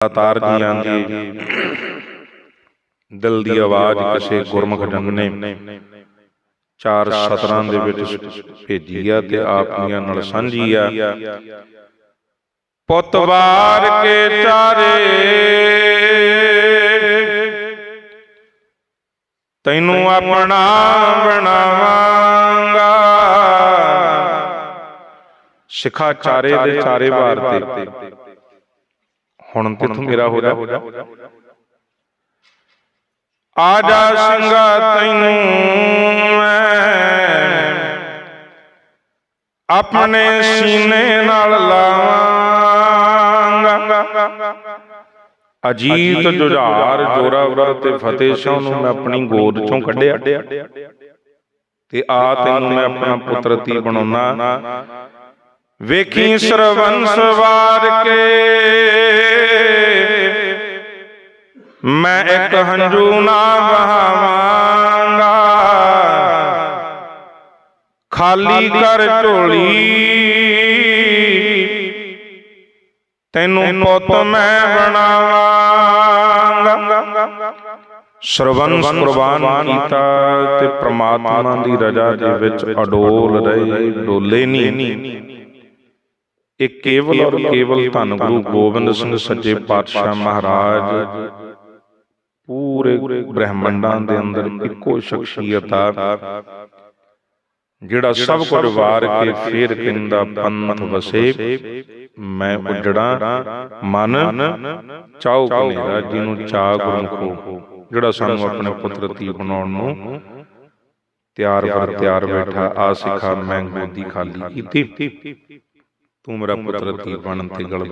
ਤਾਰ ਜੀਆਂ ਦੀ ਦਿਲ ਦੀ ਆਵਾਜ਼ ਕਿਸੇ ਗੁਰਮੁਖ ਜਨ ਨੇ। ਚਾਰ ਸਤਰਾਂ ਦੇ ਵਿੱਚ ਭੇਜੀ ਆ ਤੇ ਆਪ ਦੀਆਂ ਨਾਲ ਸਾਂਝੀ ਆ ਪੁੱਤ ਵਾਰ ਕੇ ਚਾਰੇ। ਤੈਨੂੰ ਆਪਣਾ ਬਣਾਵਾਂਗਾ। ਸਿਖਾ ਚਾਰੇ ਦੇ ਚਾਰੇ ਵਾਰ ਤੇ। ਹੁਣ ਤੇ ਤੂੰ ਮੇਰਾ ਹੋ ਜਾ। ਆ ਜਾ ਸਿੰਘਾ ਤੈਨੂੰ ਮੈਂ। ਆਪਣੇ ਸੀਨੇ ਨਾਲ ਲਾਵਾਂਗਾ। ਅਜੀਤ ਜੁਝਾਰ ਜੋਰਾਵਰ ਤੇ ਫਤਿਹ ਸਿੰਘ ਨੂੰ ਮੈਂ ਆਪਣੀ ਗੋਦ ਚੋਂ ਕੱਢਿਆ। ਤੇ ਆ ਤੈਨੂੰ ਮੈਂ ਆਪਣਾ ਪੁੱਤਰ ਤੀ ਬਣਾਉਣਾ। ਵੇਖੀ ਸਰਵੰਸ ਵਾਰ ਕੇ। ਮੈਂ ਇੱਕ ਹੰਝੂ ਨਾ ਬਹਾਵਾਂਗਾ ਖਾਲੀ ਕਰ ਝੋਲੀ। ਤੈਨੂੰ ਪੁੱਤ ਮੈਂ ਬਣਾਵਾਂਗਾ। ਸਰਵੰਸ ਕੁਰਬਾਨ ਕੀਤਾ ਤੇ ਪ੍ਰਮਾਤਮਾ ਦੀ ਰਜ਼ਾ ਦੇ ਵਿੱਚ ਅਡੋਲ ਰਹੇ ਡੋਲੇ ਨਹੀਂ। ਇਹ ਕੇਵਲ ਔਰ ਕੇਵਲ ਧੰਨ ਗੁਰੂ ਗੋਬਿੰਦ ਸਿੰਘ ਸੱਚੇ ਪਾਤਸ਼ਾਹ ਮਹਾਰਾਜ ਪੂਰੇ ਬ੍ਰਹਿਮੰਡਾਂ ਦੇ ਅੰਦਰ ਇੱਕੋ ਸ਼ਖਸੀਅਤ ਆ ਜਿਹੜਾ ਸਭ ਕੁਝ ਵਾਰ ਕੇ ਫੇਰ ਕਹਿੰਦਾ, ਪੰਥ ਵਸੇ, ਮੈਂ ਉਜੜਾ ਮਨ, ਚਾਉ ਕਨੇਰਾ, ਜਿਹਨੂੰ ਚਾ ਗੁਰਮੁਖੋ ਜਿਹੜਾ ਸਾਨੂੰ ਆਪਣੇ ਪੁੱਤਰ ਬਣਾਉਣ ਨੂੰ ਤਿਆਰ ਬਰ ਤਿਆਰ ਬੈਠਾ, ਆ ਸਿਖਾ, ਮੈਂ ਗੋਦੀ ਖਾਲੀ ਕੀਤੀ। ਤੂੰ ਮੇਰਾ ਪੁੱਤਰ ਬਣਨ ਤੇ ਗਲ